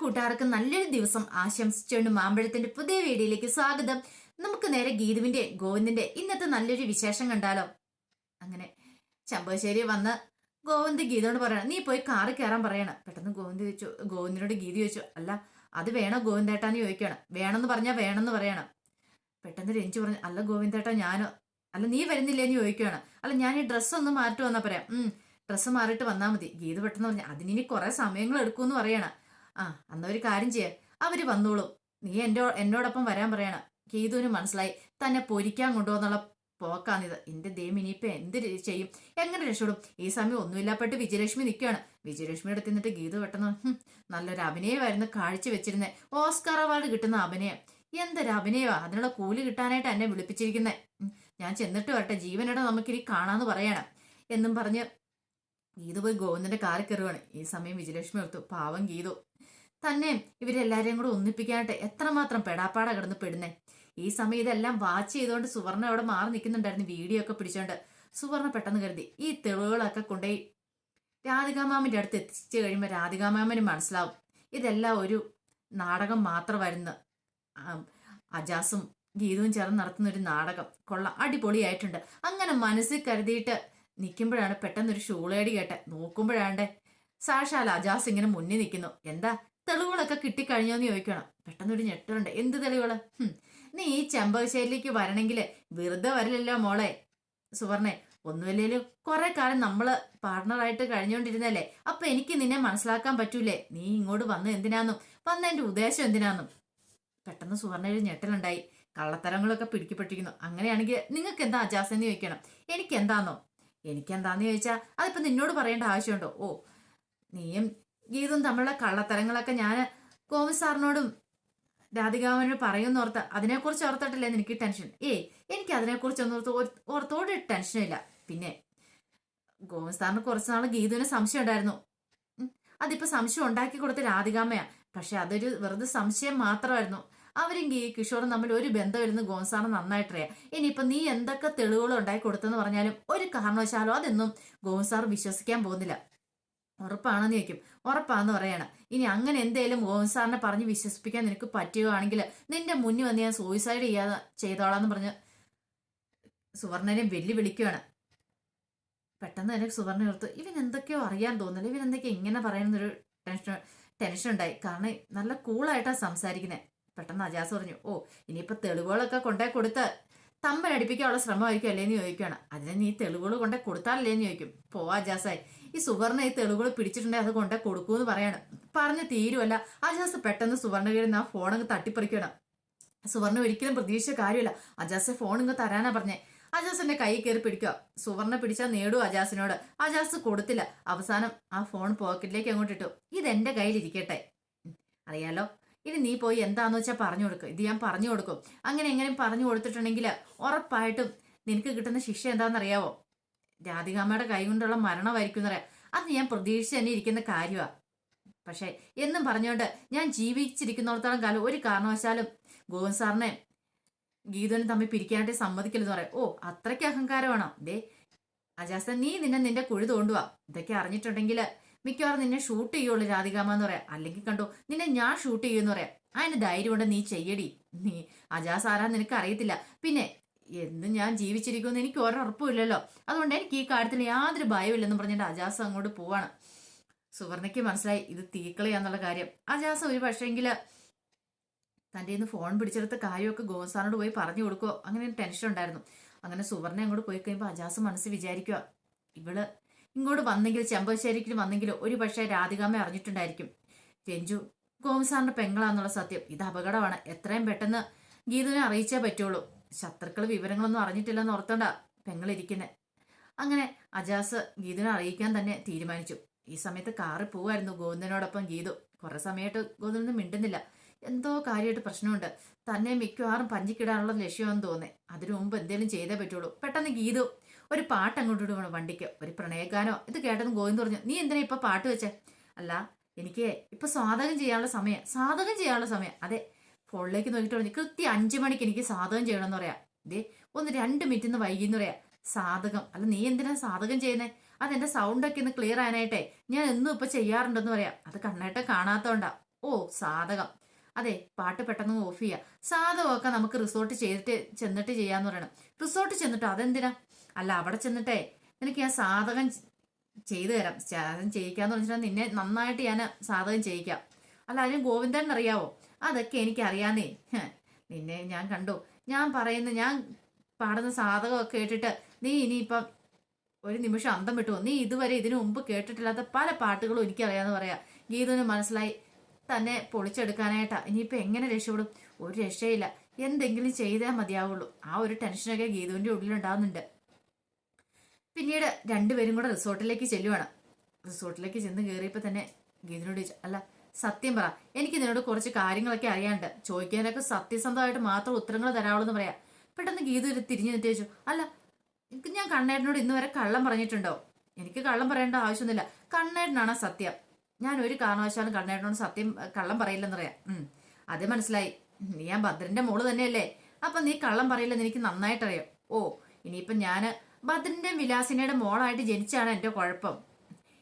കൂട്ടുകാർക്ക് നല്ലൊരു ദിവസം ആശംസിച്ചുകൊണ്ട് മാമ്പഴത്തിന്റെ പുതിയ വീഡിയോയിലേക്ക് സ്വാഗതം. നമുക്ക് നേരെ ഗീതുവിന്റെ ഗോവിന്ദിന്റെ ഇന്നത്തെ നല്ലൊരു വിശേഷം കണ്ടാലോ? അങ്ങനെ ചമ്പശ്ശേരി വന്ന് ഗോവിന്ദ് ഗീതയോട് പറയണം നീ പോയി കാറ് കയറാൻ പറയണം. പെട്ടെന്ന് ഗോവിന്ദ് ചോദിച്ചു ഗോവിന്ദിനോട് ഗീതി ചോദിച്ചു അല്ല അത് വേണോ ഗോവിന്ദേട്ടാന്ന് ചോദിക്കണം വേണമെന്ന് പറഞ്ഞാൽ വേണമെന്ന് പറയണം. പെട്ടെന്ന് രഞ്ജു പറഞ്ഞു അല്ല ഗോവിന്ദേട്ടാ ഞാനോ അല്ല നീ വരുന്നില്ലേന്ന് ചോദിക്കുകയാണ്. അല്ല ഞാൻ ഈ ഡ്രസ്സ് ഒന്ന് മാറ്റി വന്നാ പറയാം. ഡ്രസ്സ് മാറിയിട്ട് വന്നാൽ മതി. ഗീത പെട്ടെന്ന് പറഞ്ഞു അതിനി കുറെ സമയങ്ങൾ എടുക്കുമെന്ന് പറയണം. ആ അന്ന ഒരു കാര്യം ചെയ്യ. അവർ വന്നോളും. നീ എന്റെ എന്നോടൊപ്പം വരാൻ പറയണം. കീതുവിന് മനസ്സിലായി. തന്നെ പൊരിക്കാൻ കൊണ്ടുപോകുന്നുള്ള പോക്കാണിത്. എന്റെ ദൈവം ഇനിയിപ്പോ എന്ത് ചെയ്യും? എങ്ങനെ രക്ഷപ്പെടും? ഈ സമയം ഒന്നുമില്ലാപ്പെട്ട് വിജയലക്ഷ്മി നിൽക്കുകയാണ് വിജയലക്ഷ്മി അടുത്ത് നിന്നിട്ട് ഗീതു പെട്ടെന്ന് "ഹും, നല്ലൊരു അഭിനയമായിരുന്നു കാഴ്ച വെച്ചിരുന്നത് ഓസ്കാർ അവാർഡ് കിട്ടുന്ന അഭിനയം. എന്തൊരു അഭിനയമാ. അതിനുള്ള കൂലി കിട്ടാനായിട്ട് എന്നെ വിളിപ്പിച്ചിരിക്കുന്നത് ഞാൻ ചെന്നിട്ട് വരട്ടെ. ജീവനോടെ നമുക്കിനി കാണാന്ന് പറയണം. എന്നും പറഞ്ഞ് ഗീതു പോയി ഗോവിന്ദന്റെ കാറിൽ കയറുവാണ്. ഈ സമയം വിജയലക്ഷ്മി ഓർത്തു. പാവം ഗീതു തന്നെ ഇവരെല്ലാരെയും കൂടെ ഒന്നിപ്പിക്കാനായിട്ട് എത്രമാത്രം പെടാപ്പാട കിടന്ന് പെടുന്നേ. ഈ സമയം ഇതെല്ലാം വാച്ച് ചെയ്തുകൊണ്ട് സുവർണ അവിടെ മാറി നിൽക്കുന്നുണ്ടായിരുന്നു വീഡിയോ ഒക്കെ പിടിച്ചോണ്ട്. സുവർണ പെട്ടെന്ന് കരുതി ഈ തെളിവുകളൊക്കെ കൊണ്ടുപോയി രാധികാമാമിന്റെ അടുത്ത് എത്തിച്ചു കഴിയുമ്പോൾ രാധികാമാമന് മനസ്സിലാവും. ഇതെല്ലാം ഒരു നാടകം മാത്രമായിരുന്നു. അജാസും ഗീതവും ചേർന്ന് നടത്തുന്ന ഒരു നാടകം. കൊള്ള അടിപൊളിയായിട്ടുണ്ട്. അങ്ങനെ മനസ്സിൽ കരുതിയിട്ട് നിൽക്കുമ്പോഴാണ് പെട്ടെന്നൊരു ഷൂളേടി കേട്ടെ. നോക്കുമ്പോഴാണ്ട് സാക്ഷാൽ അജാസ് ഇങ്ങനെ മുന്നിൽ നിൽക്കുന്നു. എന്താ തെളിവുകളൊക്കെ കിട്ടിക്കഴിഞ്ഞോ എന്ന് ചോദിക്കണം. പെട്ടെന്നൊരു ഞെട്ടുണ്ട് എന്ത് തെളിവുകൾ? നീ ഈ ചെമ്പകശ്ശേരിയിലേക്ക് വരണമെങ്കിൽ വെറുതെ വരില്ലല്ലോ മോളെ. സുവർണെ ഒന്നുമില്ലേലും കുറെ കാലം നമ്മൾ പാർട്ണറായിട്ട് കഴിഞ്ഞോണ്ടിരുന്നല്ലേ? അപ്പൊ എനിക്ക് നിന്നെ മനസ്സിലാക്കാൻ പറ്റൂലേ? നീ ഇങ്ങോട്ട് വന്നത് എന്തിനാന്നും? വന്നതിന്റെ ഉദ്ദേശം എന്തിനാന്നും? പെട്ടെന്ന് സുവർണയിൽ ഞെട്ടലുണ്ടായി. കള്ളത്തരങ്ങളൊക്കെ പിടിക്കപ്പെട്ടിരിക്കുന്നു. അങ്ങനെയാണെങ്കിൽ നിങ്ങൾക്ക് എന്താ അജാസ് എന്ന് ചോദിക്കണം. എനിക്ക് എന്താന്നോ എനിക്ക് എന്താന്ന് ചോദിച്ചാൽ അതിപ്പോ നിന്നോട് പറയേണ്ട ആവശ്യമുണ്ടോ? ഓ നീയും ഗീതും തമ്മിലുള്ള കള്ളത്തരങ്ങളൊക്കെ ഞാൻ കോമി സാറിനോടും രാധികാമനോട് പറയുമെന്ന് ഓർത്ത അതിനെക്കുറിച്ച് ഓർത്തിട്ടില്ല എനിക്ക് ടെൻഷൻ? ഏയ് എനിക്ക് അതിനെക്കുറിച്ചൊന്നും ഓർത്ത് ഓർത്തോട് ടെൻഷനില്ല പിന്നെ ഗോവിന്ദ് സാറിന് കുറച്ച് നാൾ ഗീതുവിന് സംശയം ഉണ്ടായിരുന്നു. അതിപ്പോ സംശയം ഉണ്ടാക്കി കൊടുത്ത രാധികാമയാ പക്ഷെ അതൊരു വെറുതെ സംശയം മാത്രമായിരുന്നു. അവരും ഗീ കിഷോറും തമ്മിൽ ഒരു ബന്ധമില്ലെന്ന് ഗോവിന്ദ് നന്നായിട്ടറിയാം ഇനിയിപ്പോ നീ എന്തൊക്കെ തെളിവുകൾ ഉണ്ടാക്കി കൊടുത്തെന്ന് പറഞ്ഞാലും ഒരു കാരണവശാലോ അതൊന്നും ഗോവിന്ദ് സാർ വിശ്വസിക്കാൻ പോകുന്നില്ല. ഉറപ്പാണെന്ന് ചോദിക്കും. ഉറപ്പാന്ന് പറയണം. ഇനി അങ്ങനെ എന്തേലും മോഹൻ സാറിനെ പറഞ്ഞ് വിശ്വസിപ്പിക്കാൻ നിനക്ക് പറ്റുകയാണെങ്കിൽ നിന്റെ മുന്നിൽ വന്ന് ഞാൻ സൂയിസൈഡ് ചെയ്യാതെ ചെയ്തോളാന്ന് പറഞ്ഞ് സുവർണനെ വെല്ലുവിളിക്കുകയാണ്. പെട്ടെന്ന് തന്നെ സുവർണ ഓർത്ത് ഇവൻ എന്തൊക്കെയോ അറിയാൻ തോന്നുന്നില്ല. ഇവൻ എന്തൊക്കെയോ ഇങ്ങനെ പറയുന്നൊരു ടെൻഷൻ ടെൻഷൻ ഉണ്ടായി. കാരണം നല്ല കൂളായിട്ടാണ് സംസാരിക്കുന്നത് പെട്ടെന്ന് അജാസ് പറഞ്ഞു ഓ ഇനിയിപ്പോൾ തെളിവുകളൊക്കെ കൊണ്ടേ കൊടുത്ത് തമ്പനടിപ്പിക്കാനുള്ള ശ്രമമായിരിക്കും അല്ലേന്ന് ചോദിക്കുകയാണ്. അതിന് നീ തെളിവുകൾ കൊണ്ടേ കൊടുത്താലല്ലേന്ന് ചോദിക്കും. പോവാ അജാസായി. ഈ സുവർണ ഈ തെളിവുകൾ പിടിച്ചിട്ടുണ്ടെങ്കിൽ അത് കൊണ്ടേ കൊടുക്കൂന്ന് പറയാണ്. പറഞ്ഞ് തീരുവല്ല. അജാസ് പെട്ടെന്ന് സുവർണ കയറി ആ ഫോൺ അങ്ങ് തട്ടിപ്പറിക്കണം സുവർണ ഒരിക്കലും പ്രതീക്ഷിച്ച കാര്യമല്ല. അജാസ് ഫോൺ ഇങ്ങ് തരാനാ പറഞ്ഞേ. അജാസിന്റെ കൈ കയറി പിടിക്കുക. സുവർണ പിടിച്ചാൽ നേടൂ അജാസിനോട് അജാസ് കൊടുത്തില്ല. അവസാനം ആ ഫോൺ പോക്കറ്റിലേക്ക് അങ്ങോട്ട് ഇട്ടു. ഇതെന്റെ കയ്യിലിരിക്കട്ടെ. ഉം, അറിയാലോ? ഇനി നീ പോയി എന്താന്ന് വെച്ചാൽ പറഞ്ഞു കൊടുക്കും. ഇത് ഞാൻ പറഞ്ഞു കൊടുക്കും. അങ്ങനെ എങ്ങനെയും പറഞ്ഞു കൊടുത്തിട്ടുണ്ടെങ്കിൽ ഉറപ്പായിട്ടും നിനക്ക് കിട്ടുന്ന ശിക്ഷ എന്താണെന്നറിയാവോ? രാധികാമ്മയുടെ കൈ കൊണ്ടുള്ള മരണമായിരിക്കും എന്നറിയാം അത് ഞാൻ പ്രതീക്ഷിച്ച് തന്നെ ഇരിക്കുന്ന കാര്യമാണ് പക്ഷെ എന്നും പറഞ്ഞുകൊണ്ട് ഞാൻ ജീവിച്ചിരിക്കുന്നിടത്തോളം കാലം ഒരു കാരണവശാലും ഗോവിന്ദ് സാറിനെ ഗീതനും തമ്മിൽ പിരിക്കാനായിട്ട് സമ്മതിക്കില്ലെന്ന് പറയാം. ഓ അത്രയ്ക്ക് അഹങ്കാരമാണോ? ദേ അജാസ നീ നിന്നെ നിന്റെ കുഴി തോണ്ടുവാ. ഇതൊക്കെ അറിഞ്ഞിട്ടുണ്ടെങ്കിൽ മിക്കവാറും നിന്നെ ഷൂട്ട് ചെയ്യുള്ളൂ രാധികാമ എന്ന് പറയാം. അല്ലെങ്കിൽ കണ്ടോ നിന്നെ ഞാൻ ഷൂട്ട് ചെയ്യുമെന്ന് പറയാം. അതിന് ധൈര്യം കൊണ്ട് നീ ചെയ്യടി. നീ അജാസ് ആരാ നിനക്ക് അറിയത്തില്ല. പിന്നെ എന്ന് ഞാൻ ജീവിച്ചിരിക്കുമെന്ന് എനിക്ക് ഒരറപ്പുമില്ലല്ലോ. അതുകൊണ്ട് എനിക്ക് ഈ കാര്യത്തിൽ യാതൊരു ഭയമില്ലെന്ന് പറഞ്ഞിട്ട് അജാസ് അങ്ങോട്ട് പോവാണ്. സുവർണയ്ക്ക് മനസ്സിലായി ഇത് തീക്കളിയാന്നുള്ള കാര്യം. അജാസ് ഒരു പക്ഷേങ്കിൽ തന്റെ ഇന്ന് ഫോൺ പിടിച്ചെടുത്ത കാര്യമൊക്കെ ഗോസാറിനോട് പോയി പറഞ്ഞു കൊടുക്കുമോ അങ്ങനെ ടെൻഷൻ ഉണ്ടായിരുന്നു. അങ്ങനെ സുവർണ അങ്ങോട്ട് പോയി കഴിയുമ്പോൾ അജാസ് മനസ്സ് വിചാരിക്കുക ഇവൾ ഇങ്ങോട്ട് വന്നെങ്കിൽ ചെമ്പശ്ശേരിക്ക് വന്നെങ്കിൽ ഒരു പക്ഷേ രാധികാമ്മ അറിഞ്ഞിട്ടുണ്ടായിരിക്കും. രഞ്ജു ഗോമസാറിന്റെ പെങ്ങളാന്നുള്ള സത്യം. ഇത് അപകടമാണ്. എത്രയും പെട്ടെന്ന് ഗീതുവിനെ അറിയിച്ചേ പറ്റുള്ളൂ. ശത്രുക്കൾ വിവരങ്ങളൊന്നും അറിഞ്ഞിട്ടില്ലെന്ന് ഓർത്തോണ്ടാ പെങ്ങളിരിക്കുന്നത് അങ്ങനെ അജാസ് ഗീതുവിനെ അറിയിക്കാൻ തന്നെ തീരുമാനിച്ചു. ഈ സമയത്ത് കാറിൽ പോവായിരുന്നു ഗോവിന്ദനോടൊപ്പം ഗീതു. കുറെ സമയമായിട്ട് ഗോവിന്ദനൊന്നും മിണ്ടുന്നില്ല. എന്തോ കാര്യമായിട്ട് പ്രശ്നമുണ്ട്. തന്നെ മിക്കവാറും പഞ്ചിക്കിടാനുള്ള ലക്ഷ്യമെന്ന് തോന്നേ അതിനു മുമ്പ് എന്തെങ്കിലും ചെയ്തേ പറ്റുള്ളൂ. പെട്ടെന്ന് ഗീതു ഒരു പാട്ട് അങ്ങോട്ട് ഇടുവാണ് വണ്ടിക്ക്. ഒരു പ്രണയഗാനോ? ഇത് കേട്ടെന്ന് ഗോവിന്ദ് പറഞ്ഞു നീ എന്തിനാ ഇപ്പൊ പാട്ട് വെച്ചേ? അല്ല എനിക്ക് ഇപ്പൊ സാധകം ചെയ്യാനുള്ള സമയം സാധകം ചെയ്യാനുള്ള സമയം. അതെ ഫോണിലേക്ക് നോക്കിയിട്ട് പറഞ്ഞു കൃത്യം അഞ്ചു മണിക്ക് എനിക്ക് സാധകം ചെയ്യണമെന്ന് പറയാം. ദേ ഒന്ന് രണ്ട് മിനിറ്റ് ഒന്ന് വൈകിന്ന് പറയാം. സാധകം. അല്ല നീ എന്തിനാ സാധകം ചെയ്യുന്നേ? അതെന്റെ സൗണ്ട് ഒക്കെ ഒന്ന് ക്ലിയർ ആനായിട്ടെ ഞാൻ എന്നും ഇപ്പൊ ചെയ്യാറുണ്ടെന്ന് പറയാം. അത് കണ്ണേട്ട കാണാത്തോണ്ടാ. ഓ സാധകം. അതെ പാട്ട് പെട്ടെന്ന് ഓഫ് ചെയ്യുക സാധകമൊക്കെ നമുക്ക് റിസോർട്ട് ചെയ്തിട്ട് ചെന്നിട്ട് ചെയ്യാന്ന് പറയണം. റിസോർട്ട് ചെന്നിട്ട്? അതെന്തിനാ? അല്ല അവിടെ ചെന്നിട്ടേ നിനക്ക് ഞാൻ സാധകം ചെയ്തു തരാം. സാധകം ചെയ്യിക്കാന്ന് പറഞ്ഞിട്ടുണ്ടെങ്കിൽ നിന്നെ നന്നായിട്ട് ഞാൻ സാധകം ചെയ്യിക്കാം. അല്ല അതിന് ഗോവിന്ദൻ അറിയാവോ അതൊക്കെ എനിക്കറിയാന്നേ. നിന്നെ ഞാൻ കണ്ടു. ഞാൻ പറയുന്ന ഞാൻ പാടുന്ന സാധകമൊക്കെ കേട്ടിട്ട് നീ ഇനിയിപ്പം ഒരു നിമിഷം അന്തം വിട്ടു. നീ ഇതുവരെ ഇതിനു മുമ്പ് കേട്ടിട്ടില്ലാത്ത പല പാട്ടുകളും എനിക്കറിയാന്ന് പറയാം. ഗീതുവിന് മനസ്സിലായി തന്നെ പൊളിച്ചെടുക്കാനായിട്ടാ. ഇനിയിപ്പോൾ എങ്ങനെ രക്ഷപ്പെടും? ഒരു രക്ഷയില്ല. എന്തെങ്കിലും ചെയ്താൽ മതിയാവുള്ളൂ. ആ ഒരു ടെൻഷനൊക്കെ ഗീതുവിന്റെ ഉള്ളിലുണ്ടാവുന്നുണ്ട്. പിന്നീട് രണ്ടുപേരും കൂടെ റിസോർട്ടിലേക്ക് ചെല്ലുവാണ്. റിസോർട്ടിലേക്ക് ചെന്ന് കയറിയപ്പോൾ തന്നെ ഗീതുവിനോട് ചോദിച്ചു അല്ല സത്യം പറ. എനിക്ക് നിന്നോട് കുറച്ച് കാര്യങ്ങളൊക്കെ അറിയാണ്ട് ചോദിക്കാനൊക്കെ സത്യസന്ധമായിട്ട് മാത്രം ഉത്തരങ്ങൾ തരാവുള്ളൂ എന്ന് പറയാം. പെട്ടെന്ന് ഗീത ഒരു തിരിഞ്ഞു നിന്നിട്ട് അല്ല എനിക്ക് ഞാൻ കണ്ണേട്ടനോട് ഇന്ന് വരെ കള്ളം പറഞ്ഞിട്ടുണ്ടോ? എനിക്ക് കള്ളം പറയേണ്ട ആവശ്യമൊന്നുമില്ല. കണ്ണേട്ടനാണ് സത്യം. ഞാൻ ഒരു കാരണവശാലും കണ്ണേട്ടനോട് സത്യം കള്ളം പറയില്ലെന്ന് പറയാം. അത് മനസ്സിലായി. നീ ഞാൻ ഭദ്രന്റെ മോൾ തന്നെയല്ലേ? അപ്പൊ നീ കള്ളം പറയില്ലെന്ന് എനിക്ക് നന്നായിട്ടറിയാം. ഓ ഇനിയിപ്പം ഞാൻ ഭദ്രന്റെ വിലാസിനയുടെ മോളായിട്ട് ജനിച്ചാണ് എന്റെ കുഴപ്പം.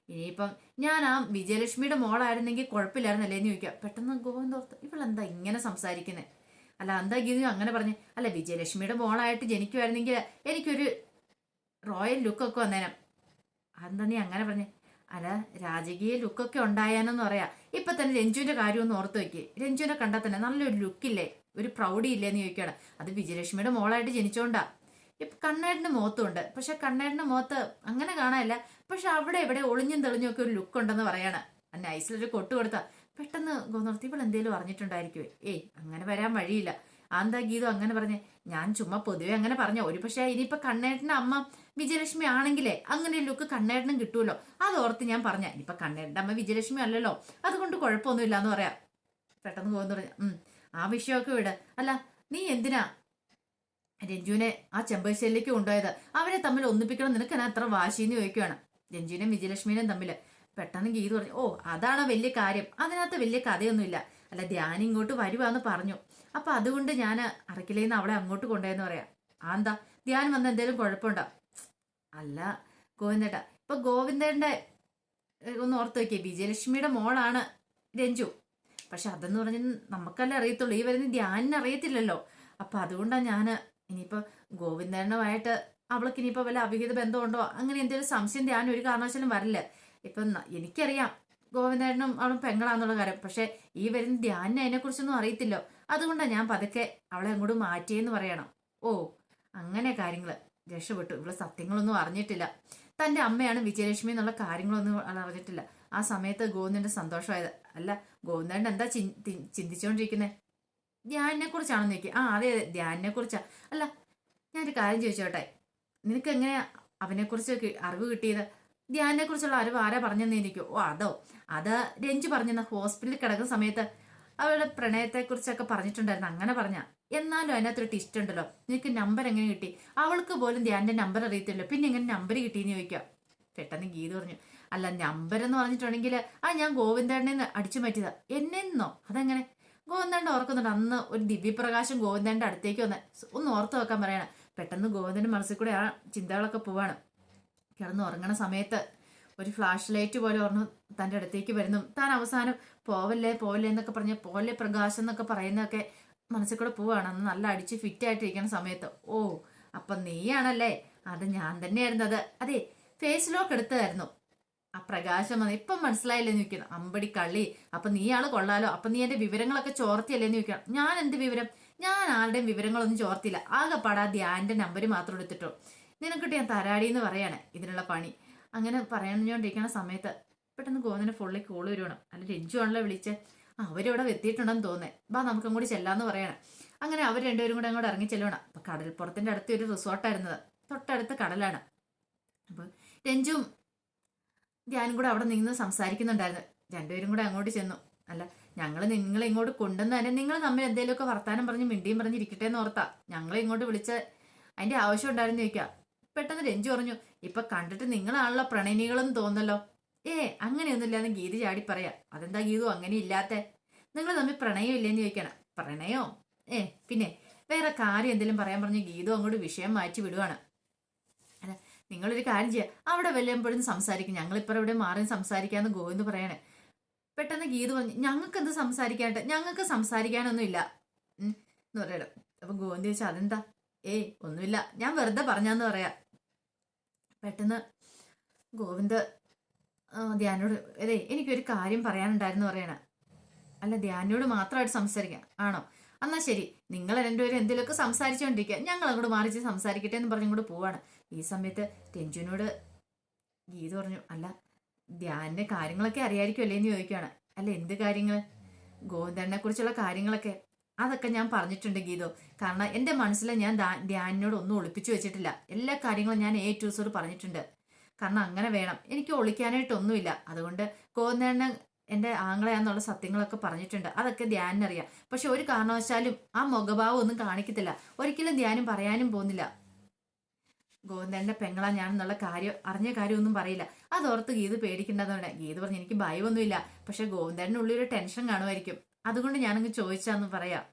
ഇനിയിപ്പം ഞാൻ ആ വിജയലക്ഷ്മിയുടെ മോളായിരുന്നെങ്കിൽ കുഴപ്പമില്ലായിരുന്നല്ലേ എന്ന് ചോദിക്കുക. പെട്ടെന്ന് ഗോവിന്ദോർത്ത് ഇവളെന്താ ഇങ്ങനെ സംസാരിക്കുന്നത് അല്ല എന്താ ഗീതു അങ്ങനെ പറഞ്ഞു? അല്ല വിജയലക്ഷ്മിയുടെ മോളായിട്ട് ജനിക്കുമായിരുന്നെങ്കിൽ എനിക്കൊരു റോയൽ ലുക്കൊക്കെ വന്നേനെ. അതെന്താ നീ അങ്ങനെ പറഞ്ഞു? അല്ല രാജകീയ ലുക്കൊക്കെ ഉണ്ടായാനെന്ന് പറയാ. ഇപ്പൊ തന്നെ രഞ്ജുവിന്റെ കാര്യം ഒന്ന് ഓർത്ത് വെക്ക്. രഞ്ജുവിനെ കണ്ടാൽ തന്നെ നല്ലൊരു ലുക്കില്ലേ? ഒരു പ്രൗഡി ഇല്ലേന്ന് ചോദിക്കുകയാണ്. അത് വിജയലക്ഷ്മിയുടെ മോളായിട്ട് ജനിച്ചോണ്ടാ. ഇപ്പൊ കണ്ണേടിന്റെ മുഖത്തുണ്ട്. പക്ഷെ കണ്ണേടിന്റെ മുഖത്ത് അങ്ങനെ കാണാനില്ല. പക്ഷെ അവിടെ ഇവിടെ ഒളിഞ്ഞും തെളിഞ്ഞും ഒക്കെ ഒരു ലുക്ക് ഉണ്ടെന്ന് പറയാണ്. നൈസിലൊരു കൊട്ട് കൊടുത്ത. പെട്ടെന്ന് ഗോനർത്തി ഇവൾ എന്തേലും അറിഞ്ഞിട്ടുണ്ടായിരിക്കുവേ. ഏയ് അങ്ങനെ വരാൻ വഴിയില്ല. ആന്താ ഗീതോ അങ്ങനെ പറഞ്ഞേ ഞാൻ ചുമ്മാ പൊതുവെ അങ്ങനെ പറഞ്ഞ. ഒരു പക്ഷേ ഇനിയിപ്പൊ കണ്ണേട്ടന്റെ അമ്മ വിജയലക്ഷ്മി ആണെങ്കിലേ അങ്ങനെ ഒരു ലുക്ക് കണ്ണേട്ടനും കിട്ടുമല്ലോ അത് ഓർത്ത് ഞാൻ പറഞ്ഞ ഇനിയിപ്പൊ കണ്ണേട്ടന്റെ അമ്മ വിജയലക്ഷ്മി അല്ലല്ലോ. അതുകൊണ്ട് കുഴപ്പമൊന്നുമില്ല എന്ന് പറയാം. പെട്ടെന്ന് പോകുന്നു പറഞ്ഞു ഉം ആ വിഷയമൊക്കെ വിട്. അല്ല നീ എന്തിനാ രഞ്ജുവിനെ ആ ചെമ്പശ്ശേരിയിലേക്ക് കൊണ്ടുപോയത്? അവരെ തമ്മിൽ ഒന്നിപ്പിക്കണം. നിനക്ക് ഞാൻ അത്ര വാശിന്ന് ചോദിക്കുകയാണ് രഞ്ജുവിനെയും വിജയലക്ഷ്മിനും തമ്മിൽ പെട്ടെന്ന് ഗീത് പറഞ്ഞു ഓ അതാണ് വലിയ കാര്യം. അതിനകത്ത് വലിയ കഥയൊന്നുമില്ല. അല്ല ധ്യാനം ഇങ്ങോട്ട് വരുവാന്ന് പറഞ്ഞു. അപ്പൊ അതുകൊണ്ട് ഞാൻ അറക്കിലേന്ന് അവളെ അങ്ങോട്ട് കൊണ്ടുപോയെന്ന് പറയാം. ആന്താ ധ്യാനം വന്ന എന്തേലും കുഴപ്പമുണ്ടോ? അല്ല ഗോവിന്ദേട്ട. ഇപ്പൊ ഗോവിന്ദേട്ടന്റെ ഒന്ന് ഓർത്ത് നോക്കിയേ. വിജയലക്ഷ്മിയുടെ മോളാണ് രഞ്ജു. പക്ഷെ അതെന്ന് പറഞ്ഞ് നമുക്കല്ലേ അറിയത്തുള്ളൂ. ഈ വരുന്ന ധ്യാനിന് അറിയത്തില്ലല്ലോ. അപ്പൊ അതുകൊണ്ടാണ് ഞാൻ ഇനിയിപ്പോ ഗോവിന്ദേണ്ണുമായിട്ട് അവൾക്ക് ഇനിയിപ്പോ വല്ല അവിഹിത ബന്ധമുണ്ടോ? അങ്ങനെ എന്തെങ്കിലും സംശയം ധ്യാനം ഒരു കാരണവശാലും വരില്ല. ഇപ്പൊ എനിക്കറിയാം ഗോവിന്ദനും അവളും പെങ്ങളാന്നുള്ള കാര്യം. പക്ഷെ ഈ വരുന്ന ധ്യാനിന് അതിനെക്കുറിച്ചൊന്നും അറിയത്തില്ലോ. അതുകൊണ്ടാണ് ഞാൻ പതുക്കെ അവളെ അങ്ങോട്ട് മാറ്റിയെന്ന് പറയണം. ഓ അങ്ങനെ കാര്യങ്ങൾ. രക്ഷപ്പെട്ടു. ഇവൾ സത്യങ്ങളൊന്നും അറിഞ്ഞിട്ടില്ല. തന്റെ അമ്മയാണ് വിജയലക്ഷ്മി എന്നുള്ള കാര്യങ്ങളൊന്നും അറിഞ്ഞിട്ടില്ല. ആ സമയത്ത് ഗോവിന്ദന്റെ സന്തോഷമായത്. അല്ല ഗോവിന്ദൻ എന്താ ചി ചിന്തിച്ചുകൊണ്ടിരിക്കുന്നത് ധ്യാനിനെ കുറിച്ചാണെന്ന് ചോദിക്കുക ആ അതെ അതെ. ധ്യാനിനെ അല്ല ഞാനൊരു കാര്യം ചോദിച്ചോട്ടെ? നിനക്ക് എങ്ങനെ അവനെക്കുറിച്ച് അറിവ് കിട്ടിയത്? ധ്യാനിനെ കുറിച്ചുള്ള അറിവ് ആരാ പറഞ്ഞെന്നിരിക്കും ഓ അതോ അത് രഞ്ജു പറഞ്ഞെന്ന ഹോസ്പിറ്റലിൽ കിടക്കുന്ന സമയത്ത് അവളുടെ പ്രണയത്തെ കുറിച്ചൊക്കെ പറഞ്ഞിട്ടുണ്ടായിരുന്നു. അങ്ങനെ പറഞ്ഞ. എന്നാലും അതിനകത്തൊരു ടിസ്റ്റ് ഉണ്ടല്ലോ. നിനക്ക് നമ്പർ എങ്ങനെ കിട്ടി? അവൾക്ക് പോലും ധ്യാനിന്റെ നമ്പർ അറിയത്തില്ലല്ലോ. പിന്നെ എങ്ങനെ നമ്പർ കിട്ടിയെന്ന് ചോദിക്കാം. പെട്ടെന്ന് ഗീത പറഞ്ഞു. അല്ല നമ്പർ എന്ന് പറഞ്ഞിട്ടുണ്ടെങ്കിൽ ആ ഞാൻ ഗോവിന്ദേണ്ണനെ അടിച്ചു മാറ്റിയതാ. എന്നെന്നോ? അതെങ്ങനെ? ഗോവിന്ദന്റെ ഓർക്കുന്നുണ്ട്. അന്ന് ഒരു ദിവ്യപ്രകാശം ഗോവിന്ദന്റെ അടുത്തേക്ക് വന്ന്. ഒന്ന് ഓർത്ത് വെക്കാൻ പറയണം. പെട്ടെന്ന് ഗോവിന്ദന്റെ മനസ്സിൽ കൂടെ ആ ചിന്തകളൊക്കെ പോവാണ്. കിടന്ന് ഉറങ്ങണ സമയത്ത് ഒരു ഫ്ലാഷ് ലൈറ്റ് പോലെ ഓർന്ന് തന്റെ അടുത്തേക്ക് വരുന്നു. താൻ അവസാനം പോവല്ലേ പോവല്ലേ എന്നൊക്കെ പറഞ്ഞ് പോലെ പ്രകാശം എന്നൊക്കെ പറയുന്നതൊക്കെ മനസ്സിൽ കൂടെ പോവാണ്. അന്ന് നല്ല അടിച്ച് ഫിറ്റ് ആയിട്ടിരിക്കുന്ന സമയത്ത്. ഓ അപ്പം നീയാണല്ലേ? അത് ഞാൻ തന്നെയായിരുന്നു അത്. അതെ ഫേസ് ലോക്ക് എടുത്തതായിരുന്നു. ആ പ്രകാശം വന്ന് ഇപ്പം മനസ്സിലായില്ലെന്ന് ചോദിക്കണം അമ്പടി കള്ളി അപ്പം നീ ആൾ കൊള്ളാലോ? അപ്പം നീ എന്റെ വിവരങ്ങളൊക്കെ ചോർത്തിയല്ലേന്ന് ചോദിക്കണം ഞാൻ എന്ത് വിവരം? ഞാൻ ആരുടെയും വിവരങ്ങളൊന്നും ചോർത്തില്ല. ആകെപ്പാടാ ധ്യാന്റെ നമ്പർ മാത്രം എടുത്തിട്ടോ. നിനക്കിട്ട് ഞാൻ തരാടി എന്ന് പറയാണ് ഇതിനുള്ള പണി. അങ്ങനെ പറയണോണ്ടിരിക്കണ സമയത്ത് പെട്ടെന്ന് ഗോവിന്ദന് ഫുള്ളി കോൾ വരുവാണ്. അല്ല രഞ്ജു ആണല്ലോ വിളിച്ച്. ആ അവരിവിടെ എത്തിയിട്ടുണ്ടെന്ന് തോന്നേ ബാ നമുക്കും കൂടി ചെല്ലാന്ന് പറയണം. അങ്ങനെ അവർ രണ്ടുപേരും കൂടെ അങ്ങോട്ട് ഇറങ്ങി ചെല്ലണം അപ്പൊ കടൽപ്പുറത്തിന്റെ അടുത്ത് ഒരു റിസോർട്ടായിരുന്നത് തൊട്ടടുത്ത് കടലാണ്. അപ്പൊ രഞ്ജുവും ധ്യാനും കൂടെ അവിടെ നിന്ന് സംസാരിക്കുന്നുണ്ടായിരുന്നു. രണ്ടുപേരും കൂടെ അങ്ങോട്ട് ചെന്നു. അല്ല ഞങ്ങൾ നിങ്ങളെ ഇങ്ങോട്ട് കൊണ്ടുവന്ന് തന്നെ നിങ്ങൾ തമ്മിൽ എന്തെങ്കിലുമൊക്കെ വർത്താനം പറഞ്ഞ് മിണ്ടിയും പറഞ്ഞിരിക്കട്ടെ എന്ന് ഓർത്താ. ഞങ്ങളെ ഇങ്ങോട്ട് വിളിച്ച അതിന്റെ ആവശ്യം ഉണ്ടായിരുന്നു ചോദിക്കാം. പെട്ടെന്ന് രഞ്ജു പറഞ്ഞു ഇപ്പൊ കണ്ടിട്ട് നിങ്ങളാണല്ലോ പ്രണയിനികളെന്ന് തോന്നല്ലോ ഏ അങ്ങനെയൊന്നുമില്ലാന്ന് ഗീതി ചാടി പറയാ. അതെന്താ ഗീതു അങ്ങനെ ഇല്ലാത്തെ? നിങ്ങൾ തമ്മിൽ പ്രണയം ഇല്ലേന്ന് ചോദിക്കണം. പ്രണയോ? ഏ പിന്നെ വേറെ കാര്യം എന്തെങ്കിലും പറയാൻ പറഞ്ഞ് ഗീതു അങ്ങോട്ട് വിഷയം മാറ്റി വിടുവാണ്. നിങ്ങളൊരു കാര്യം ചെയ്യുക അവിടെ വല്ലപ്പോഴും സംസാരിക്കും. ഞങ്ങളിപ്പോൾ ഇവിടെ മാറി സംസാരിക്കാന്ന് ഗോവിന്ദ് പറയണേ. പെട്ടെന്ന് ഗീത പറഞ്ഞു ഞങ്ങൾക്ക് എന്ത് സംസാരിക്കാനായിട്ട്? ഞങ്ങൾക്ക് സംസാരിക്കാനൊന്നും ഇല്ല എന്ന് പറയണം. അപ്പൊ ഗോവിന്ദ് ചോദിച്ചാൽ അതെന്താ? ഏയ് ഒന്നുമില്ല. ഞാൻ വെറുതെ പറഞ്ഞാന്ന് പറയാ. പെട്ടെന്ന് ഗോവിന്ദ് ധ്യാനോട് അതെ എനിക്കൊരു കാര്യം പറയാനുണ്ടായിരുന്നു പറയണ. അല്ല ധ്യാനോട് മാത്രമായിട്ട് സംസാരിക്കാം ആണോ? എന്നാ ശരി നിങ്ങൾ രണ്ടുപേരും എന്തെങ്കിലുമൊക്കെ സംസാരിച്ചുകൊണ്ടിരിക്കുക ഞങ്ങൾ അങ്ങോട്ട് മാറിച്ച് സംസാരിക്കട്ടെ എന്ന് പറഞ്ഞുകൊണ്ട് പോവാണ്. ഈ സമയത്ത് രഞ്ജുവിനോട് ഗീത പറഞ്ഞു അല്ല ധ്യാനിന്റെ കാര്യങ്ങളൊക്കെ അറിയായിരിക്കുമല്ലേ എന്ന് ചോദിക്കുകയാണ്. അല്ല എന്ത് കാര്യങ്ങൾ ഗോവിന്ദനെ കുറിച്ചുള്ള കാര്യങ്ങളൊക്കെ. അതൊക്കെ ഞാൻ പറഞ്ഞിട്ടുണ്ട് ഗീതോ. കാരണം എന്റെ മനസ്സിൽ ഞാൻ ധ്യാ- ധ്യാനിനോട് ഒന്നും ഒളിപ്പിച്ചു വെച്ചിട്ടില്ല. എല്ലാ കാര്യങ്ങളും ഞാൻ എ ടു സോട് പറഞ്ഞിട്ടുണ്ട്. കാരണം അങ്ങനെ വേണം. എനിക്ക് ഒളിക്കാനായിട്ടൊന്നുമില്ല. അതുകൊണ്ട് ഗോവിന്ദനെ എന്റെ ആങ്ങളയാന്നുള്ള സത്യങ്ങളൊക്കെ പറഞ്ഞിട്ടുണ്ട്. അതൊക്കെ ധ്യാനിനറിയാം പക്ഷെ ഒരു കാരണവശാലും ആ മുഖഭാവം ഒന്നും കാണിക്കത്തില്ല. ഒരിക്കലും ധ്യാനം പറയാനും പോകുന്നില്ല. ഗോവിന്ദന്റെ പെങ്ങളാ ഞാൻ എന്നുള്ള കാര്യം അറിഞ്ഞ കാര്യമൊന്നും പറയില്ല. അതോർത്ത് ഗീത് പേടിക്കേണ്ടതുകൊണ്ട് ഗീത് പറഞ്ഞു എനിക്ക് ഭയമൊന്നുമില്ല. പക്ഷെ ഗോവിന്ദന്റെ ഉള്ളിൽ ഒരു ടെൻഷൻ കാണുമായിരിക്കും. അതുകൊണ്ട് ഞാനങ്ങ് ചോദിച്ചാന്ന് പറയാം.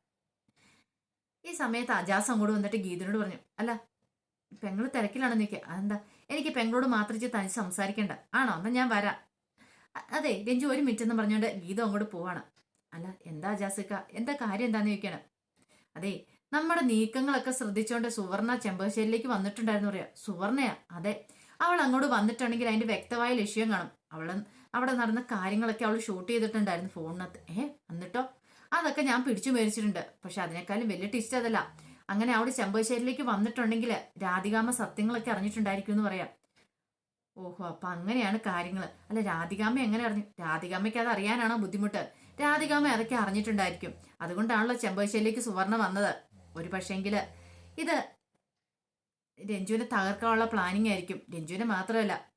ഈ സമയത്ത് അജാസ് അങ്ങോട്ട് വന്നിട്ട് ഗീതിനോട് പറഞ്ഞു അല്ല പെങ്ങൾ തിരക്കിലാണ് നിൽക്കുക അതെന്താ? എനിക്ക് പെങ്ങളോട് മാത്രം തനിച്ച് സംസാരിക്കേണ്ട. ആണോ? എന്നാ ഞാൻ വരാം. അതെ രഞ്ജു ഒരു മിനിറ്റ് എന്ന് പറഞ്ഞുകൊണ്ട് ഗീത അങ്ങോട്ട് പോവാണ്. അല്ല എന്താ അജാസിക്ക എന്താ കാര്യം എന്താന്ന് ചോദിക്കാണ്? അതെ നമ്മുടെ നീക്കങ്ങളൊക്കെ ശ്രദ്ധിച്ചുകൊണ്ട് സുവർണ ചെമ്പകശ്ശേരിയിലേക്ക് വന്നിട്ടുണ്ടായിരുന്നു പറയാ. സുവർണയാ അതെ. അവൾ അങ്ങോട്ട് വന്നിട്ടുണ്ടെങ്കിൽ അതിന്റെ വ്യക്തമായ ലക്ഷ്യം കാണും. അവൾ അവിടെ നടന്ന കാര്യങ്ങളൊക്കെ അവൾ ഷൂട്ട് ചെയ്തിട്ടുണ്ടായിരുന്നു ഫോണിനകത്ത്. ഏ എന്നിട്ടോ അതൊക്കെ ഞാൻ പിടിച്ചു മേടിച്ചിട്ടുണ്ട്. പക്ഷെ അതിനേക്കാളും വലിയ ടിസ്റ്റ് അതല്ല. അങ്ങനെ അവിടെ ചെമ്പകശ്ശേരിയിലേക്ക് വന്നിട്ടുണ്ടെങ്കിൽ രാധികാമ സത്യങ്ങളൊക്കെ അറിഞ്ഞിട്ടുണ്ടായിരിക്കും എന്ന് പറയാം. ഓഹോ അപ്പൊ അങ്ങനെയാണ് കാര്യങ്ങൾ അല്ല രാധികാമ എങ്ങനെ അറിഞ്ഞു? രാധികാമ്മയ്ക്ക് അത് അറിയാനാണോ ബുദ്ധിമുട്ട്? രാധികാമ്മ അതൊക്കെ അറിഞ്ഞിട്ടുണ്ടായിരിക്കും. അതുകൊണ്ടാണല്ലോ ചെമ്പകശ്ശേരിയിലേക്ക് സുവർണ വന്നത്. ഒരു പക്ഷേങ്കിൽ ഇത് രഞ്ജുവിനെ തകർക്കാനുള്ള പ്ലാനിങ് ആയിരിക്കും. രഞ്ജുവിനെ മാത്രമല്ല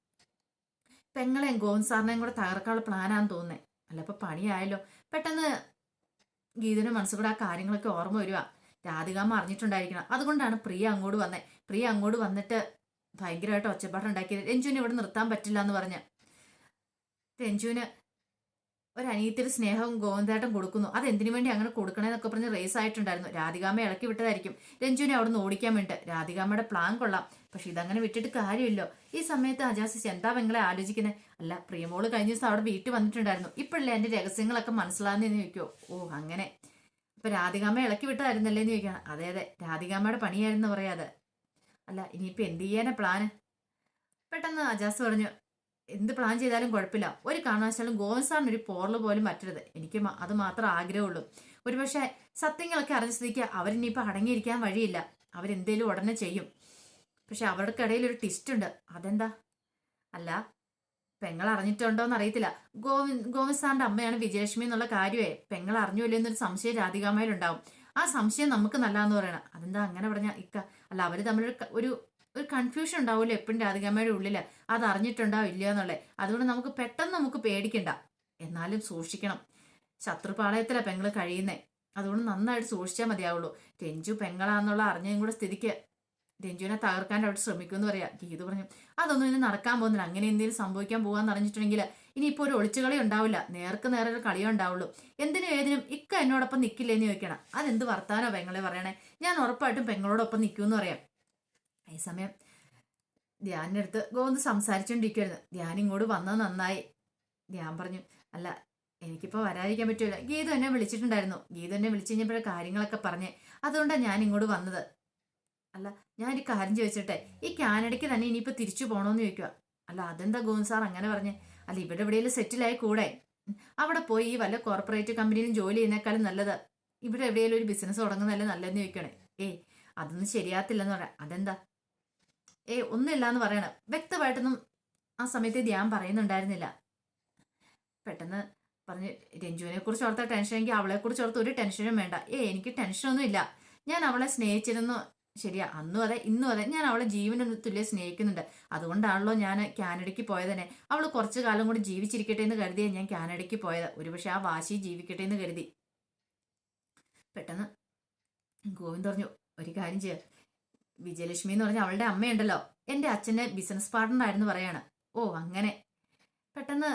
പെങ്ങളെയും ഗോവിന്ദ്സാറിനെയും കൂടെ തകർക്കാനുള്ള പ്ലാനാന്ന് തോന്നുന്നേ. അല്ല ഇപ്പൊ പണിയായല്ലോ. പെട്ടെന്ന് ഗീതയുടെ മനസ്സിൽ കൂടെ ആ കാര്യങ്ങളൊക്കെ ഓർമ്മ വരിക രാധികാമ്മ അറിഞ്ഞിട്ടുണ്ടായിരിക്കണം. അതുകൊണ്ടാണ് പ്രിയ അങ്ങോട്ട് വന്നേ. പ്രിയ അങ്ങോട്ട് വന്നിട്ട് ഭയങ്കരമായിട്ട് ഒച്ചപ്പാടുണ്ടാക്കിയത്. രഞ്ജുവിനെ ഇവിടെ നിർത്താൻ പറ്റില്ല എന്ന് പറഞ്ഞ്. രഞ്ജുവിന് ഒരു അനിയത്തിയുടെ സ്നേഹവും ഗോവിന്ദേട്ടം കൊടുക്കുന്നു. അത് എന്തിനു വേണ്ടി അങ്ങനെ കൊടുക്കണേന്നൊക്കെ പറഞ്ഞ് റേസ് ആയിട്ടുണ്ടായിരുന്നു. രാധികാമ്മ ഇളക്കി വിട്ടതായിരിക്കും. രഞ്ജുവിനെ അവിടെ നിന്ന് ഓടിക്കാൻ വേണ്ടി രാധികാമ്മയുടെ പ്ലാൻ കൊള്ളാം. പക്ഷെ ഇതങ്ങനെ വിട്ടിട്ട് കാര്യമില്ലോ. ഈ സമയത്ത് അജാസിസ് എന്താ നിങ്ങളെ ആലോചിക്കുന്നത് അല്ല പ്രിയമോൾ കഴിഞ്ഞ ദിവസം അവിടെ വീട്ടിൽ വന്നിട്ടുണ്ടായിരുന്നു. ഇപ്പോഴല്ലേ എന്റെ രഹസ്യങ്ങളൊക്കെ മനസ്സിലാകുന്നതെന്ന് ചോദിക്കോ ഓ അങ്ങനെ. ഇപ്പൊ രാധികാമ്മ ഇളക്കി വിട്ടതായിരുന്നല്ലേ എന്ന് ചോദിക്കണം അതെ അതെ. രാധികാമ്മയുടെ പണിയായിരുന്നു പറയാതെ. അല്ല ഇനിയിപ്പോ എന്ത് ചെയ്യാനാ പ്ലാന് പെട്ടെന്ന് അജാസ് പറഞ്ഞു എന്ത് പ്ലാൻ ചെയ്താലും കുഴപ്പമില്ല. ഒരു കാരണവശാലും ഗോവൻസാറിന് ഒരു പോറൽ പോലും പറ്റരുത്. എനിക്ക് അത് മാത്രം ആഗ്രഹമുള്ളൂ. ഒരുപക്ഷെ സത്യങ്ങളൊക്കെ അറിഞ്ഞ സ്ഥിതിക്ക് അവരിനിയിപ്പോൾ അടങ്ങിയിരിക്കാൻ വഴിയില്ല. അവരെന്തേലും ഉടനെ ചെയ്യും. പക്ഷെ അവർക്കിടയിൽ ഒരു ട്വിസ്റ്റ് ഉണ്ട്. അതെന്താ? അല്ല പെങ്ങൾ അറിഞ്ഞിട്ടുണ്ടോന്ന് അറിയത്തില്ല. ഗോവിന്ദ് ഗോവിന്ദ് സാറിന്റെ അമ്മയാണ് വിജയലക്ഷ്മി എന്നുള്ള കാര്യമേ. പെങ്ങൾ അറിഞ്ഞില്ല എന്നൊരു സംശയം രാധികാമയിലുണ്ടാവും ആ സംശയം നമുക്ക് നല്ലതെന്ന് പറയണം. അതെന്താ അങ്ങനെ പറഞ്ഞ ഇക്ക? അല്ല അവർ തമ്മിലൊരു ഒരു ഒരു കൺഫ്യൂഷൻ ഉണ്ടാവുമല്ലോ എപ്പോഴും രാധികാമ്മയുടെ ഉള്ളിൽ? അത് അറിഞ്ഞിട്ടുണ്ടാവും ഇല്ലയോ എന്നുള്ളത്? അതുകൊണ്ട് നമുക്ക് പെട്ടെന്ന് നമുക്ക് പേടിക്കണ്ട. എന്നാലും സൂക്ഷിക്കണം. ശത്രുപാളയത്തിലാണ് പെങ്ങൾ കഴിയുന്നേ. അതുകൊണ്ട് നന്നായിട്ട് സൂക്ഷിച്ചാൽ മതിയാവുള്ളൂ. രഞ്ജു പെങ്ങളാന്നുള്ള അറിഞ്ഞതും കൂടെ സ്ഥിതിക്ക് രഞ്ജുവിനെ തകർക്കാൻ അവിടെ ശ്രമിക്കുമെന്ന് പറയാം. ഗീതു പറഞ്ഞു അതൊന്നും ഇനി നടക്കാൻ പോകുന്നില്ല. അങ്ങനെ എന്തെങ്കിലും സംഭവിക്കാൻ പോകാന്ന് അറിഞ്ഞിട്ടുണ്ടെങ്കിൽ ഇനി ഇനിയിപ്പോൾ ഒരു ഒളിച്ചുകളി ഉണ്ടാവില്ല. നേർക്ക് നേരെ ഒരു കളിയേ ഉണ്ടാവുള്ളൂ. എന്തിനും ഏതിനും ഇക്ക എന്നോടൊപ്പം നിൽക്കില്ലേന്ന് ചോദിക്കണം. അതെന്ത് വർത്താനോ പെങ്ങളെ പറയണേ? ഞാൻ ഉറപ്പായിട്ടും പെങ്ങളോടൊപ്പം നിൽക്കുമെന്ന് പറയാം. ഈ സമയം ധ്യാനിന്റെ അടുത്ത് ഗോവിന്ദ് സംസാരിച്ചുകൊണ്ടിരിക്കുവായിരുന്നു ധ്യാൻ ഇങ്ങോട്ട് വന്നത് നന്നായി. ധ്യാൻ പറഞ്ഞു അല്ല എനിക്കിപ്പോൾ വരാതിരിക്കാൻ പറ്റില്ല ഗീതു എന്നെ വിളിച്ചിട്ടുണ്ടായിരുന്നു. ഗീതു എന്നെ വിളിച്ചു കഴിഞ്ഞപ്പോഴേ കാര്യങ്ങളൊക്കെ പറഞ്ഞ്. അതുകൊണ്ടാണ് ഞാൻ ഇങ്ങോട്ട് വന്നത്. അല്ല ഞാൻ ഒരു കാര്യം ചോദിച്ചിട്ടെ ഈ കാനഡയ്ക്ക് തന്നെ ഇനിയിപ്പോൾ തിരിച്ചു പോകണമെന്ന് ചോദിക്കുക അല്ല അതെന്താ ഗോവിന്ദ് സാർ അങ്ങനെ പറഞ്ഞ്? അല്ല ഇവിടെ എവിടെയെങ്കിലും സെറ്റിലായി കൂടെ? അവിടെ പോയി ഈ വല്ല കോർപ്പറേറ്റ് കമ്പനിയിലും ജോലി ചെയ്യുന്നേക്കാളും നല്ലത്. ഇവിടെ എവിടെയെങ്കിലും ഒരു ബിസിനസ് തുടങ്ങുന്നതല്ലേ നല്ലതെന്ന് ചോദിക്കണേ. ഏയ് അതൊന്നും ശരിയാത്തില്ലെന്ന് പറയാം. അതെന്താ? ഏ ഒന്നില്ല എന്ന് പറയണം. വ്യക്തമായിട്ടൊന്നും ആ സമയത്ത് ധ്യാൻ പറയുന്നുണ്ടായിരുന്നില്ല. പെട്ടെന്ന് പറഞ്ഞ് രഞ്ജുവിനെ കുറിച്ച് ഓർത്ത ടെൻഷനെങ്കിൽ അവളെ കുറിച്ച് ഓർത്ത് ഒരു ടെൻഷനും വേണ്ട. ഏ എനിക്ക് ടെൻഷനൊന്നും ഇല്ല. ഞാൻ അവളെ സ്നേഹിച്ചിരുന്നു. ശരിയാ അന്നും അതെ ഇന്നും അതെ. ഞാൻ അവളെ ജീവനൊന്ന് തുല്യ സ്നേഹിക്കുന്നുണ്ട്. അതുകൊണ്ടാണല്ലോ ഞാൻ കാനഡയ്ക്ക് പോയതന്നെ. അവൾ കുറച്ചു കാലം കൂടി ജീവിച്ചിരിക്കട്ടെ എന്ന് കരുതിയാ ഞാൻ കാനഡയ്ക്ക് പോയത്. ഒരുപക്ഷെ ആ വാശി ജീവിക്കട്ടെ എന്ന് കരുതി. പെട്ടെന്ന് ഗോവിന്ദ് പറഞ്ഞു ഒരു കാര്യം ചെയ്യ. വിജയലക്ഷ്മി എന്ന് പറഞ്ഞ അവളുടെ അമ്മയുണ്ടല്ലോ. എന്റെ അച്ഛന്റെ ബിസിനസ് പാർട്ണർ ആയിരുന്നു പറയാണ്. ഓ അങ്ങനെ. പെട്ടെന്ന്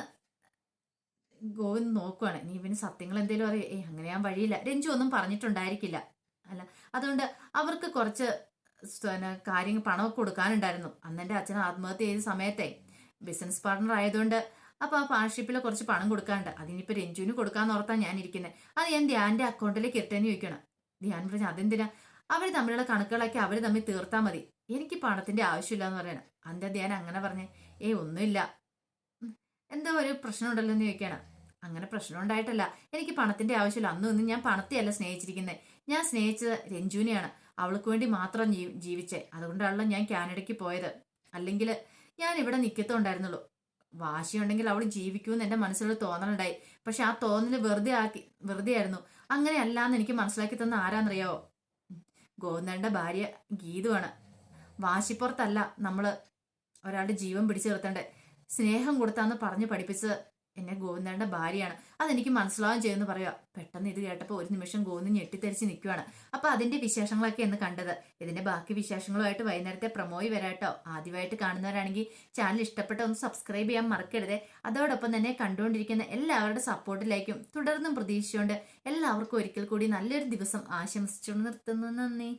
ഗോവിന്ദ് നോക്കുവാണ്. നീ ഇവന് സത്യങ്ങൾ എന്തെങ്കിലും അറിയോ? ഏയ് അങ്ങനെ ഞാൻ വഴിയില്ല. രഞ്ജു ഒന്നും പറഞ്ഞിട്ടുണ്ടായിരിക്കില്ല. അല്ല അതുകൊണ്ട് അവർക്ക് കുറച്ച് പിന്നെ കാര്യങ്ങൾ പണമൊക്കെ കൊടുക്കാനുണ്ടായിരുന്നു. അന്ന് എന്റെ അച്ഛൻ ആത്മഹത്യ ചെയ്ത സമയത്തെ ബിസിനസ് പാർട്ണർ ആയതുകൊണ്ട് അപ്പൊ ആ പാർട്ട്ഷിപ്പിൽ കുറച്ച് പണം കൊടുക്കാണ്ട് അതിനിപ്പോ രഞ്ജുവിന് കൊടുക്കാന്ന് ഓർത്താ ഞാൻ ഇരിക്കുന്നത് അത് ഞാൻ ധ്യാന്റെ അക്കൗണ്ടിലേക്ക് ഇട്ടേന്ന് ചോദിക്കണം. ധ്യാൻ പറഞ്ഞു അതെന്തിനാ? അവർ തമ്മിലുള്ള കണക്കുകളൊക്കെ അവർ തമ്മിൽ തീർത്താൽ മതി. എനിക്ക് പണത്തിന്റെ ആവശ്യമില്ല എന്ന് പറയണം. അന്ത്യ ധ്യാൻ അങ്ങനെ പറഞ്ഞ് ഏയ് ഒന്നുമില്ല. എന്തോ ഒരു പ്രശ്നമുണ്ടല്ലോ എന്ന് ചോദിക്കണം. അങ്ങനെ പ്രശ്നം ഉണ്ടായിട്ടല്ല. എനിക്ക് പണത്തിന്റെ ആവശ്യമില്ല. അന്നും ഇന്നും ഞാൻ പണത്തെയല്ല സ്നേഹിച്ചിരിക്കുന്നത് ഞാൻ സ്നേഹിച്ചത് രഞ്ജുവിനെയാണ്. അവൾക്ക് വേണ്ടി മാത്രം ജീ- ജീവിച്ചേ. അതുകൊണ്ടാണല്ലോ ഞാൻ കാനഡയ്ക്ക് പോയത്. അല്ലെങ്കിൽ ഞാൻ ഇവിടെ നിൽക്കത്തുണ്ടായിരുന്നുള്ളൂ വാശിയുണ്ടെങ്കിൽ അവൾ ജീവിക്കുമെന്ന് എന്റെ മനസ്സിലൊരു തോന്നലുണ്ടായി. പക്ഷെ ആ തോന്നൽ വെറുതെ ആക്കി വെറുതെ ആയിരുന്നു അങ്ങനെ അല്ലാന്ന് എനിക്ക് മനസ്സിലാക്കി തന്ന ആരാന്നറിയാവോ? ഗോവിന്ദന്റെ ഭാര്യ ഗീതുവാണ്. വാശിപ്പുറത്തല്ല നമ്മൾ ഒരാളുടെ ജീവൻ പിടിച്ചു നിർത്തണ്ടേ സ്നേഹം കൊടുത്താന്ന് പറഞ്ഞ് പഠിപ്പിച്ചത് എന്നെ ഗോവിന്ദന്റെ ഭാര്യയാണ്. അതെനിക്ക് മനസ്സിലാവും ചെയ്യുമെന്ന് പറയാ പെട്ടെന്ന് ഇത് കേട്ടപ്പോൾ ഒരു നിമിഷം ഗോവിന്ദൻ ഞെട്ടിത്തെറിച്ച് നിൽക്കുവാണ് അപ്പൊ അതിന്റെ വിശേഷങ്ങളൊക്കെ എന്ന് കണ്ടത്. ഇതിന്റെ ബാക്കി വിശേഷങ്ങളുമായിട്ട് വൈകുന്നേരത്തെ പ്രമോയി വരാട്ടോ. ആദ്യമായിട്ട് കാണുന്നവരാണെങ്കിൽ ചാനൽ ഇഷ്ടപ്പെട്ട ഒന്ന് സബ്സ്ക്രൈബ് ചെയ്യാൻ മറക്കരുത്. അതോടൊപ്പം തന്നെ കണ്ടുകൊണ്ടിരിക്കുന്ന എല്ലാവരുടെ സപ്പോർട്ടിലേക്കും തുടർന്നും പ്രതീക്ഷിച്ചുകൊണ്ട് എല്ലാവർക്കും ഒരിക്കൽ കൂടി നല്ലൊരു ദിവസം ആശംസിച്ചു നിർത്തുന്നു. നന്ദി.